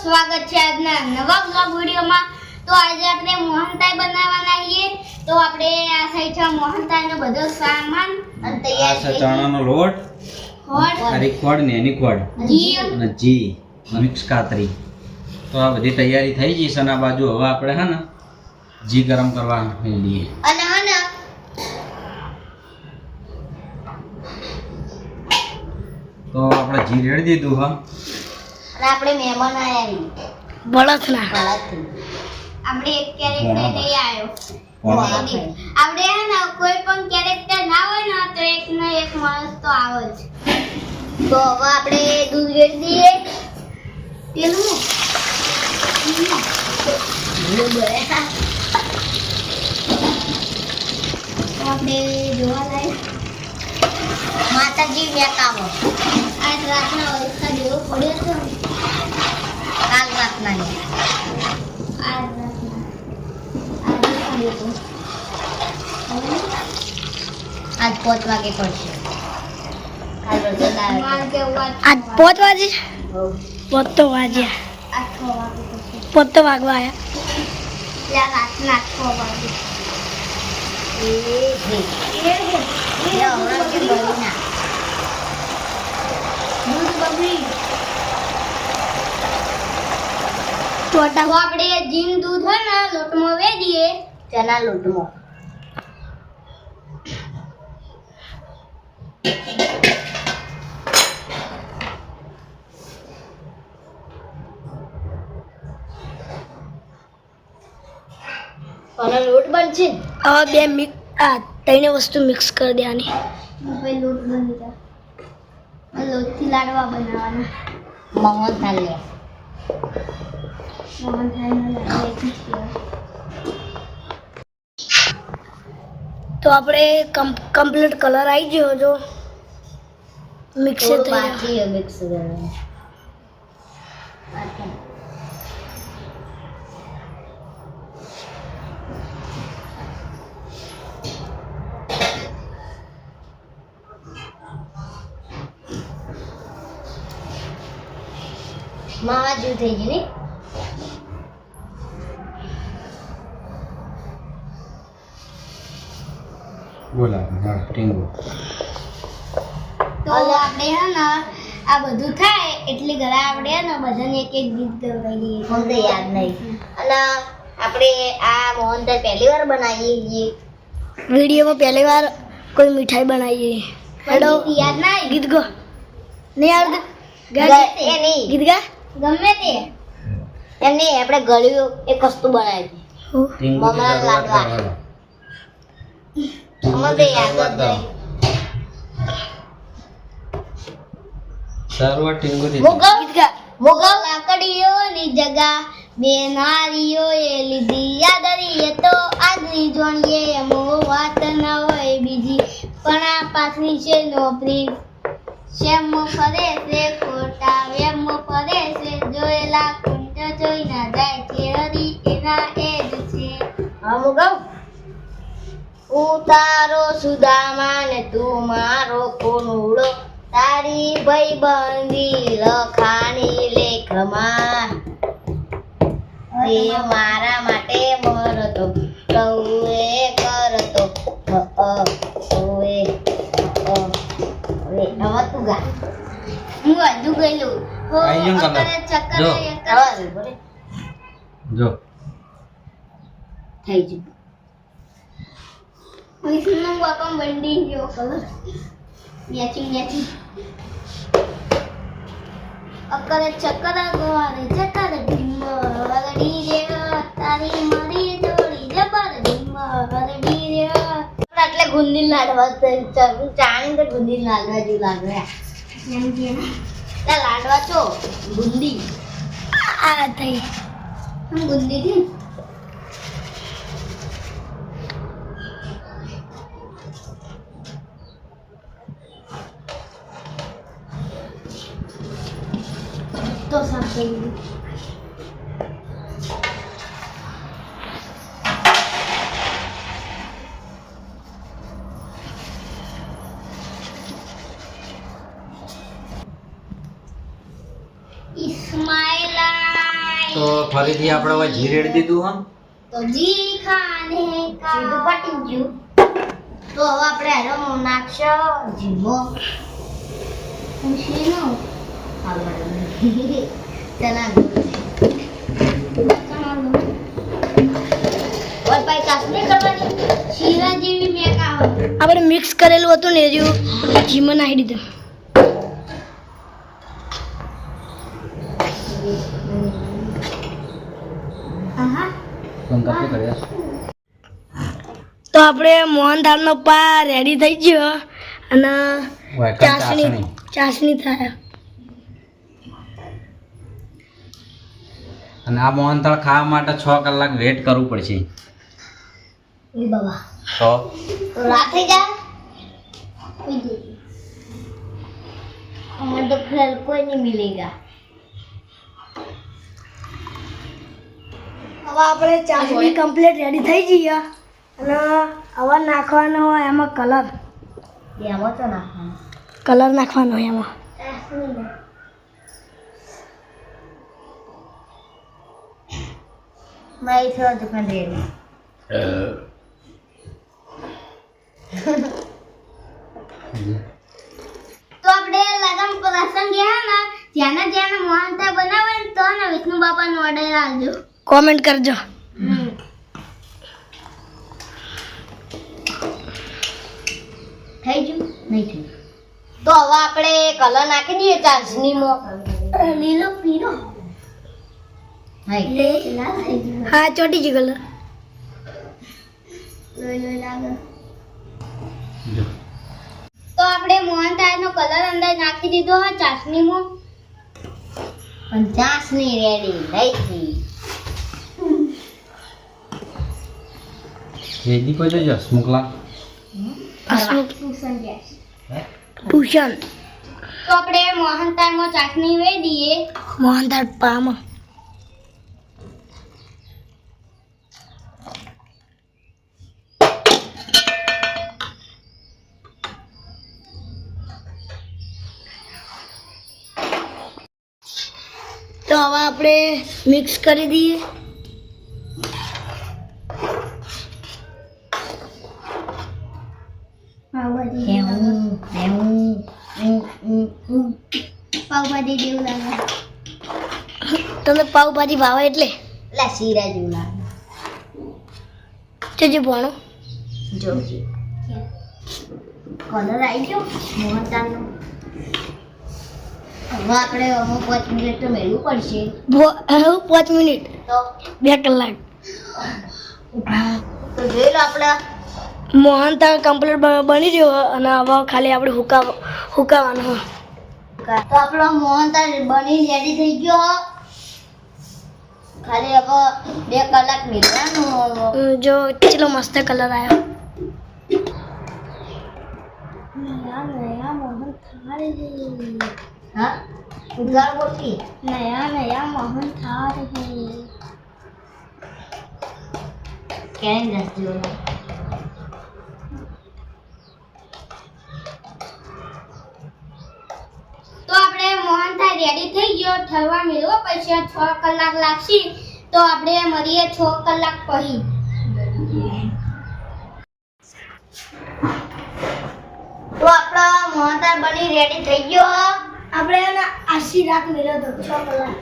સ્વાગત છે આજના નવા બ્લોગ વિડીયોમાં. તો આજે આપણે મોહનતાઈ બનાવવાના છીએ. તો આપણે આ સાઈડ છે મોહનતાઈનો બધો સામાન તૈયાર છે ચણાનો લોટ ખોડ ખારી ખોડ ને એની ખોડ. ઘી. અને જી મિક્સ કાતરી તો આ બધી તૈયારી થઈ ગઈ છે અને આ બાજુ હવે આપણે હે ને જી ગરમ કરવા લઈએ અને ને તો આપણે જી રેડી દીધું હા. આપણે મહેમાન આયા બળદના. આપણે એક કેરેક્ટર લઈ આવ્યો આપણે હે ને કોઈ પણ કેરેક્ટર ના હોય ને તો એક ને એક માણસ તો આવે જ. તો હવે આપણે દૂધ રેડી દઈએ. પેલું આપણે જોવા લાયક. માતાજી મેકાવો રાતના વરસાદ એવો પડ્યો હતો. કાલ રાતના ને. આજ રાતના આજે પાંચ વાગે પડશે આજ પોત વાગે તો વાગ્યા તો વાગવા આવ્યા રાતના છ વાગે તો આપણે જીન દૂધ હોય ને લોટમાં વેડીએ તેના લોટમાં. અને લોટ બનશે હવે બે મિક્સ આ ત્રણે વસ્તુ મિક્સ કરી દેવાની. લોટ બની જાય. લોટથી લાડવા બનાવવાના. મોહન થાલ લે મોહન તો આપણે કમ્પ્લીટ કલર આવી ગયો જો. મિક્સ થઈ ગયો. બાકી મિક્સ કરવાનું માવા જેવું થઈ ગયું ને? બોલા હા ટીંગો તો આપણે હે ને આ બધું થાય એટલે ઘરે આપણે હે ને બધાને એક એક ગીત ગવડાવીએ મને તો યાદ નહીં. અને આપણે આ મોહનદાલ પહેલી વાર બનાવીએ છીએ વિડીયોમાં પહેલી વાર કોઈ મીઠાઈ બનાવીએ. હેડો યાદ ના ગીત ગો. નહીં આવડતું? નહીં. ગીત ગા? ગમે તે. એમ નહીં આપણે ગળ્યું એક વસ્તુ બનાવી હું? મમરા લાડવા. અમને યાદ જ નહીં શરૂઆત ટીંગો. થી મુગલ ગીત ગા જગા બે નારીઓએ લીધી. યાદરીએ તો આજની જોણીએ એમો વાત ન હોય બીજી. પણ આ પાછની છે નોકરી. શેમ ફરે છે ખોટા વેમ ફરે છે જોયેલા કુંટ જોઈ ના જાય છે હરી એના એ જ છે. હા ગૌ હું તારો સુદામા ને તું મારો કોનુડો. તારી ભાઈબંધી લખાણી લેખમાં મારા હું ગયેલું. હો, ચક્કરે જો. એકરે. બોલે. થઈ ગયું. વિષ્ણુ બાપા મંડી ગયો. કલર મેચિંગ મેચિંગ અકરે ચક્કર ગવારે ચક્કર ઢીમ હરડી રે તારી મારી જોડી જબર રે. એટલે ગુંદી લાડવા જાણી તો ગુંદી લાડવા જેવું લાગે. લાડવા છો? બુંદી. આ થઈ. ગુંદી થી તો સાંભળી ફરીથી આપણે હવે જી રેડી દીધું હા. તો જી ખાને સીધું પટી ગયું. તો હવે આપણે આનો નાખશો. જીવો. ખુશીનો. ચના ઓર ભાઈ શીરા જેવી મેક આપણે મિક્સ કરેલું હતું ને એ જો ઘીમાં નાખી દીધું. કર્યા તો આપણે મોહનથાળનો પા રેડી થઈ ગયો અને ચાસણી ચાસણી. થાય. અને આ મોહનથાળ ખાવા માટે છ કલાક વેટ કરવું પડશે. તો? કોઈ हमें હવે આપણે ચાસણી કમ્પ્લીટ રેડી થઈ જઈએ અને હવે નાખવાનો હોય એમાં કલર એમાં તો નાખવાનો. કલર નાખવાનો હોય એમાં. મારી થયો દુકાન તો આપણે લગન ગયા ને જ્યાંના જ્યાંના મોહનતા બનાવે ને તો ને વિષ્ણુ બાપાનો ઓર્ડર આવજો કોમેન્ટ કરજો. થઈ ગયું? નહીં થયું તો હવે આપણે કલર નાખી દઈએ ચાસણીમાં લીલો પીરો હા ચોટી ગયું કલર. તો આપણે મોહનથાળનો કલર અંદર નાખી દીધો હોય ચાસણીમાં પણ ચાસણી રેડી થઈ વેદી કોઈ તો જસ મોકલા ટ્યુશન તો આપણે મોહનથાળમાં ચાસણી વેઈ દઈએ મોહનથાળ પામાં તો હવે આપણે મિક્સ કરી દઈએ એવું પાવભાજી જેવું લાગે. તમને પાવભાજી ભાવે એટલે? એટલે શીરા જેવું લાગે. જોજો ભણો. જો. કલર આવી ગયો? મોહનતાનો હવે આપણે અમુક પાંચ મિનિટ તો મેળવું પડશે. પાંચ મિનિટ તો? બે કલાક. તો જોઈ લો આપણે મોહનથાળ કમ્પ્લીટ બની રહ્યો અને હવે ખાલી આપણે હુકા હુકાવાનું તો આપણો મોહનતાળ બની રેડી થઈ ગયો ખાલી હવે બે કલાક મેળવાનું જો કેટલો મસ્ત કલર આવ્યો હા. ઉધાર બોલતી નયા નયા મોહન થાળ કેમ રસ જેવો તો આપણે મોહનથાળ રેડી થઈ ગયો ઠરવા મેળવો પછી છ કલાક લાગશે તો આપણે મળીએ છ કલાક પછી. તો આપણો મોહનથાળ બની રેડી થઈ ગયો. આપણે એને આશી રાત મેળ્યો હતો છ કલાક.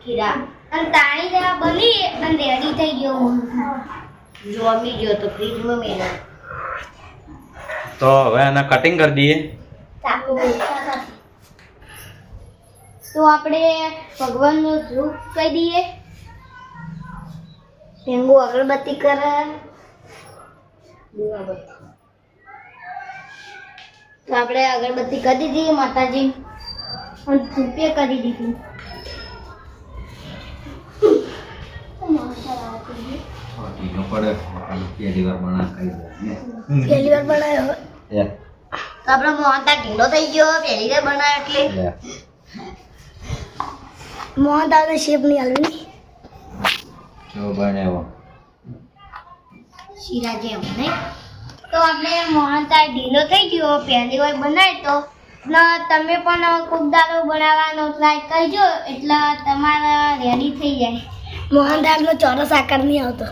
ખીરા અને તાણી જેવા બની અને રેડી થઈ ગયો. જોમી ગયો તો ફ્રીજમાં મેળવ્યો તો હવે એને કટિંગ કરી દઈએ. ચાકુ. તો આપણે ભગવાનનું ધૂપ કહી દઈએ. ટેંગુ અગરબત્તી કરે. તો આપણે અગરબત્તી કરી દીધી માતાજી. અને ધૂપે કરી દીધી. આપડે પડે. પહેલી વાર બના કરી પહેલી વાર બનાવ્યો તો આપણો મોહનતા ઢીલો થઈ ગયો પહેલી વાર બનાવ્યો એટલે. મોહન દાદા શેપ નહીં. હાલવી જો બનેવો શીરા જેમ નહીં. તો આપણે મોહનતાળ ઢીલો થઈ ગયો પહેલી વાર બનાય તો. ના તમે પણ કોક દાળો બનાવવાનો ટ્રાય કરજો એટલે તમારા રેડી થઈ જાય. મોહનદાલનો ચોરસ આકાર નહીં આવતો.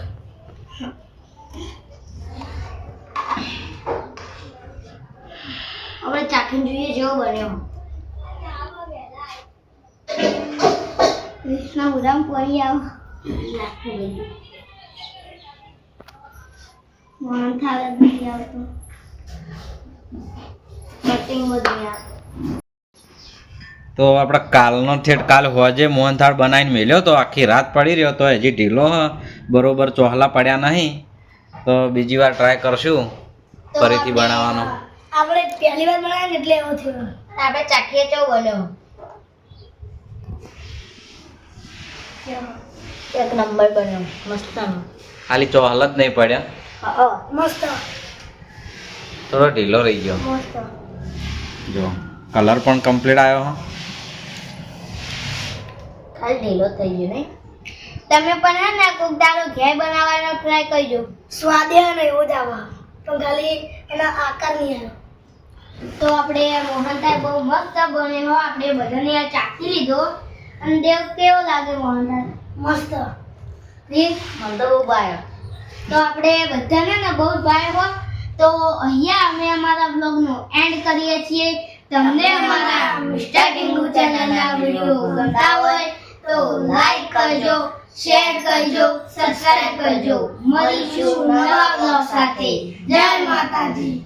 આપણે ચાખીને જોઈએ જેવો બન્યો. કૃષ્ણ બુધામ પડી આવો મોહન થાળ જ નથી આવતો કટિંગ બધું તો આપણે કાલનો ઠેઠ કાલ હોજે મોહનથાળ બનાવીને મેલ્યો તો આખી રાત પડી રહ્યો તો હજી ઢીલો બરોબર ચોહલા પડ્યા નહીં. તો બીજી વાર ટ્રાય કરશું ફરીથી બનાવવાનો. આપણે પહેલી વાર બનાવ્યા એટલે એવો થયો. આપણે ચાખીએ ચો બન્યો એક નંબર બન્યો મસ્ત ખાલી ચોહલ જ નહીં પડ્યા. મસ્ત. થોડો ઢીલો રહી ગયો. મસ્ત. જો કલર પણ કમ્પ્લીટ આવ્યો હા. ખાલી ઢીલો થઈ ગયો નહીં. તમે પણ હે ને કોક દાડો ઘેર બનાવવાનો ટ્રાય કરજો. સ્વાદે ને એવો જ આવે. પણ ખાલી એના આકાર નહીં આવે તો આપણે મોહનથાળ બહુ મસ્ત બન્યો આપણે બધાને આ ચાખી લીધો. અને દેવ કેવો લાગે મોહનથાળ મસ્ત. પ્લીઝ મને તો બહુ ભાયો તો આપણે બધાને ને બહુ ભાઈ હો. તો અહીંયા અમે અમારા બ્લોગનો એન્ડ કરીએ છીએ. તમને અમારા મિસ્ટર ટીંગુ ચેનલના વીડિયો ગમતા હોય તો લાઈક કરજો શેર કરજો સબસ્ક્રાઇબ કરજો. મળીશું નવા બ્લોગ સાથે. જય માતાજી.